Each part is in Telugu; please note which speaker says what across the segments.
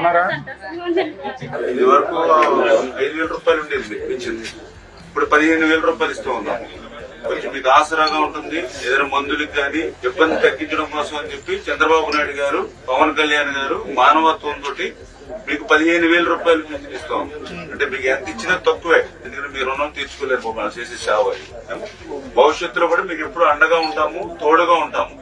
Speaker 1: అవునారా ఇది వరకు ఐదు వేల రూపాయలు ఉండేది మీకు పెంచింది ఇప్పుడు పదిహేను వేల రూపాయలు ఇస్తూ ఉన్నాం. కొంచెం మీకు ఆసరాగా ఉంటుంది. ఏదైనా మందులకు కానీ ఇబ్బంది తగ్గించడం కోసం అని చెప్పి చంద్రబాబు నాయుడు గారు పవన్ కళ్యాణ్ గారు మానవత్వం తోటి మీకు పదిహేను వేల రూపాయలు ఇస్తాం అంటే మీకు ఎంత ఇచ్చినా తక్కువే. ఎందుకంటే మీరు రుణం తీర్చుకోలేరు చేసే సేవ భవిష్యత్తులో కూడా మీకు ఎప్పుడు అండగా ఉంటాము తోడుగా ఉంటాము.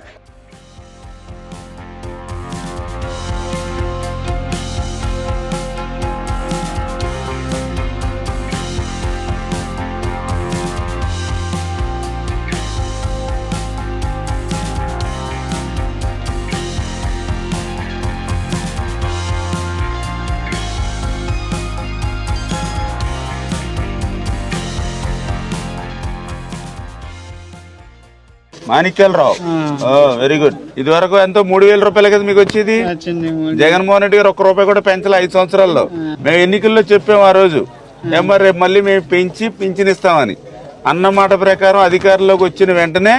Speaker 1: మాణిక్యాలరావు. వెరీ గుడ్ ఇది వరకు ఎంతో మూడు వేల రూపాయలు కదా మీకు
Speaker 2: వచ్చేది?
Speaker 1: జగన్మోహన్ రెడ్డి గారు ఒక్క రూపాయి కూడా పెంచాలి ఐదు సంవత్సరాల్లో. మేము ఎన్నికల్లో చెప్పాము ఆ రోజు. ఏమో రేపు మళ్ళీ మేము పెంచి పింఛన్ ఇస్తామని అన్న మాట ప్రకారం అధికారంలోకి వచ్చిన వెంటనే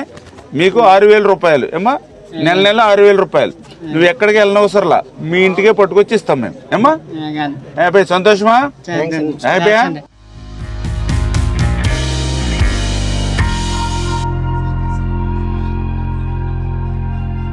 Speaker 1: మీకు ఆరు వేల రూపాయలు. ఏమా నెల నెల ఆరు వేల రూపాయలు. నువ్వు ఎక్కడికి వెళ్ళనవసరంలా? మీ ఇంటికే పట్టుకొచ్చి ఇస్తాం మేము. ఏమా హ్యాపీ? సంతోషమా? హ్యాపీయా?